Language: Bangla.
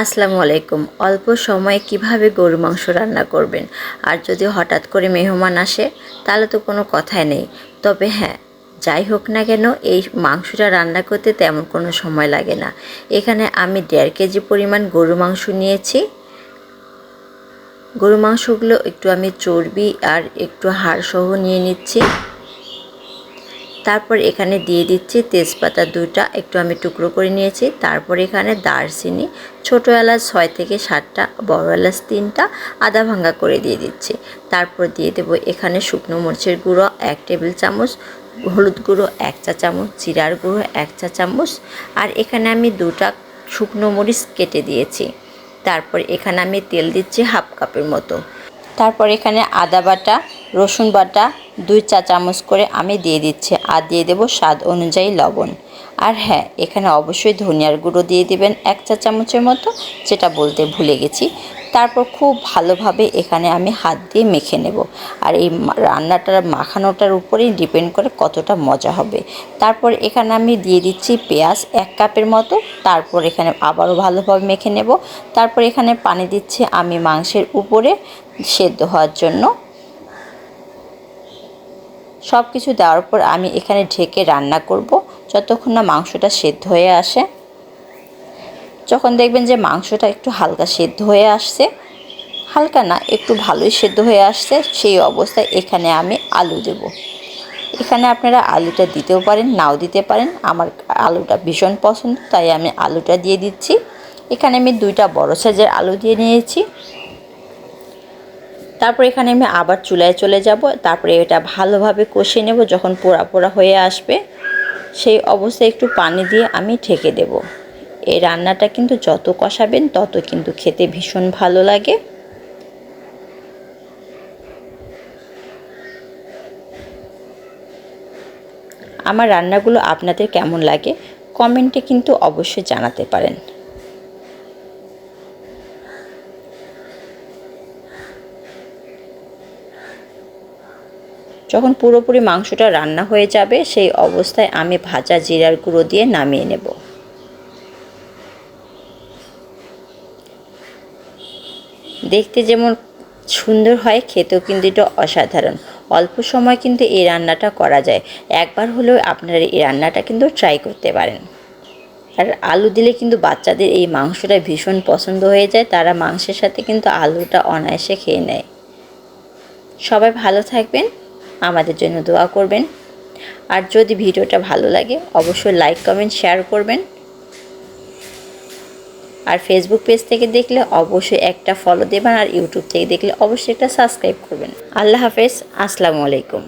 আসসালামু আলাইকুম। অল্প সময়ে কীভাবে গরু মাংস রান্না করবেন? আর যদি হঠাৎ করে মেহমান আসে, তাহলে তো কোনো কথাই নেই। তবে হ্যাঁ যাই হোক না কেন, এই মাংসটা রান্না করতে তেমন কোনো সময় লাগে না। এখানে আমি দেড় কেজি পরিমাণ গরু মাংস নিয়েছি। গরু মাংসগুলো একটু আমি চর্বি আর একটু হাড় সহ নিয়ে নিচ্ছি। তারপর এখানে দিয়ে দিচ্ছি তেজপাতা দুটা একটু আমি টুকরো করে নিয়েছি। তারপর এখানে দারচিনি, ছোটো এলাচ ছয় থেকে সাতটা, বড় এলাচ তিনটা, আদা ভাঙ্গা করে দিয়ে দিচ্ছি। তারপর দিয়ে দেবো এখানে শুকনো মরিচের গুঁড়ো এক টেবিল চামচ, হলুদ গুঁড়ো এক চা চামচ, জিরার গুঁড়ো এক চা চামচ, আর এখানে আমি দুটা শুকনো মরিচ কেটে দিয়েছি। তারপর এখানে আমি তেল দিচ্ছি হাফ কাপের মতো। তারপর এখানে আদা বাটা, রসুন বাটা, দুই চা চামচ করে আমি দিয়ে দিচ্ছি আর দিয়ে দেবো স্বাদ অনুযায়ী লবণ। আর হ্যাঁ এখানে অবশ্যই ধনিয়ার গুঁড়ো দিয়ে দিবেন এক চা চামচের মতো, যেটা বলতে ভুলে গেছি। তারপর খুব ভালোভাবে এখানে আমি হাত দিয়ে মেখে নেব। আর এই রান্নাটার মাখানোটার উপরেই ডিপেন্ড করে কতটা মজা হবে। তারপর এখানে আমি দিয়ে দিচ্ছি পেঁয়াজ এক কাপের মতো, তারপর এখানে আবারও ভালোভাবে মেখে নেব। তারপর এখানে পানি দিচ্ছি আমি মাংসের উপরে সেদ্ধ হওয়ার জন্য। সব কিছু দেওয়ার পর আমি এখানে ঢেকে রান্না করব, যতক্ষণ না মাংসটা সেদ্ধ হয়ে আসে। যখন দেখবেন যে মাংসটা একটু হালকা সেদ্ধ হয়ে আসছে, হালকা না, একটু ভালোই সেদ্ধ হয়ে আসছে, সেই অবস্থায় এখানে আমি আলু দেব। এখানে আপনারা আলুটা দিতেও পারেন, নাও দিতে পারেন। আমার আলুটা ভীষণ পছন্দ, তাই আমি আলুটা দিয়ে দিচ্ছি। এখানে আমি দুইটা বড় সাইজের আলু দিয়ে নিয়েছি। তারপর এখানে আমি আবার চুলায় চলে যাব। তারপরে এটা ভালোভাবে কষিয়ে নেব, যখন পোড়া পোড়া হয়ে আসবে, সেই অবস্থায় একটু পানি দিয়ে আমি ঢেকে দেব। এই রান্নাটা কিন্তু যত কষাবেন, তত কিন্তু খেতে ভীষণ ভালো লাগে। আমার রান্নাগুলো আপনাদের কেমন লাগে, কমেন্টে কিন্তু অবশ্যই জানাতে পারেন। যখন পুরোপুরি মাংসটা রান্না হয়ে যাবে, সেই অবস্থায় আমি ভাজা জিরার গুঁড়ো দিয়ে নামিয়ে নেব। দেখতে যেমন সুন্দর হয়, খেতেও কিন্তু এটা অসাধারণ। অল্প সময় কিন্তু এই রান্নাটা করা যায়। একবার হলেও আপনারা এই রান্নাটা কিন্তু ট্রাই করতে পারেন। আর আলু দিলে কিন্তু বাচ্চাদের এই মাংসটা ভীষণ পছন্দ হয়ে যায়। তারা মাংসের সাথে কিন্তু আলুটা অনায়াসে খেয়ে নেয়। সবাই ভালো থাকবেন, আমাদের জন্য দোয়া করবেন। আর যদি ভিডিওটা ভালো লাগে, অবশ্যই লাইক কমেন্ট শেয়ার করবেন। আর ফেসবুক পেজ থেকে দেখলে অবশ্যই একটা ফলো দেবেন আর ইউটিউব থেকে দেখলে অবশ্যই একটা সাবস্ক্রাইব করবেন। আল্লাহ হাফেজ, আসসালামু আলাইকুম।